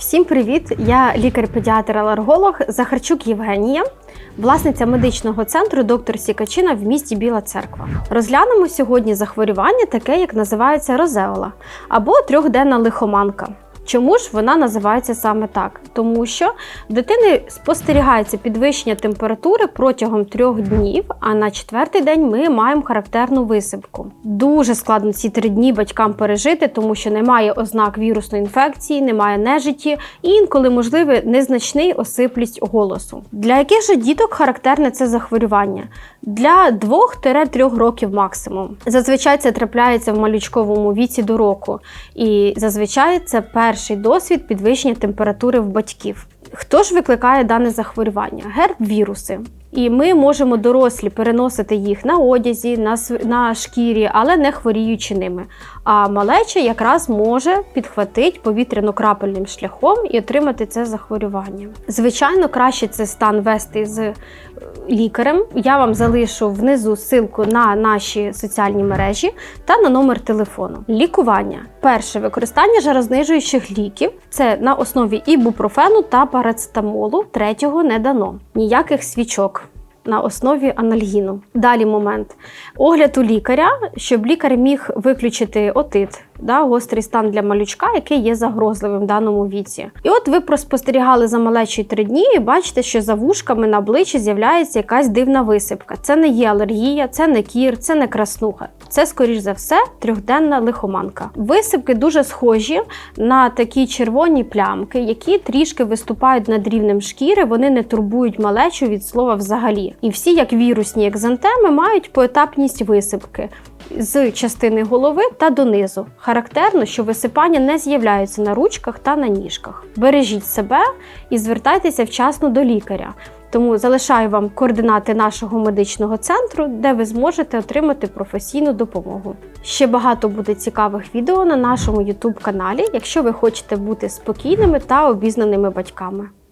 Всім привіт! Я лікар-педіатр-алерголог Захарчук Євгенія, власниця медичного центру доктор Сікачина в місті Біла Церква. Розглянемо сьогодні захворювання, таке як називається розеола або трьохденна лихоманка. Чому ж вона називається саме так? Тому що дитини спостерігається підвищення температури протягом трьох днів, а на четвертий день ми маємо характерну висипку. Дуже складно ці три дні батькам пережити, тому що немає ознак вірусної інфекції, немає нежиті і інколи можливий незначний осиплість голосу. Для яких же діток характерне це захворювання? Для 2-3 років максимум. Зазвичай це трапляється в малючковому віці до року, і зазвичай це перший досвід підвищення температури в батьків. Хто ж викликає дане захворювання? Герб-віруси. І ми можемо дорослі переносити їх на одязі, на, на шкірі, але не хворіючи ними. А малеча якраз може підхватити повітряно-крапельним шляхом і отримати це захворювання. Звичайно, краще цей стан вести з е, лікарем. Я вам залишу внизу ссылку на наші соціальні мережі та на номер телефону. Лікування. Перше використання жарознижуючих ліків це на основі ібупрофену та парацетамолу. Третього не дано. Ніяких свічок. На основі анальгіну. Далі момент. Огляд у лікаря, щоб лікар міг виключити отит, да, гострий стан для малючка, який є загрозливим в даному віці. І от ви проспостерігали за малечою три дні і бачите, що за вушками на обличчі з'являється якась дивна висипка. Це не є алергія, це не кір, це не краснуха. Це, скоріш за все, трьохденна лихоманка. Висипки дуже схожі на такі червоні плямки, які трішки виступають над рівнем шкіри, вони не турбують малечу від слова взагалі. І всі, як вірусні екзантеми, мають поетапність висипки з частини голови та донизу. Характерно, що висипання не з'являються на ручках та на ніжках. Бережіть себе і звертайтеся вчасно до лікаря. Тому залишаю вам координати нашого медичного центру, де ви зможете отримати професійну допомогу. Ще багато буде цікавих відео на нашому YouTube каналі, якщо ви хочете бути спокійними та обізнаними батьками.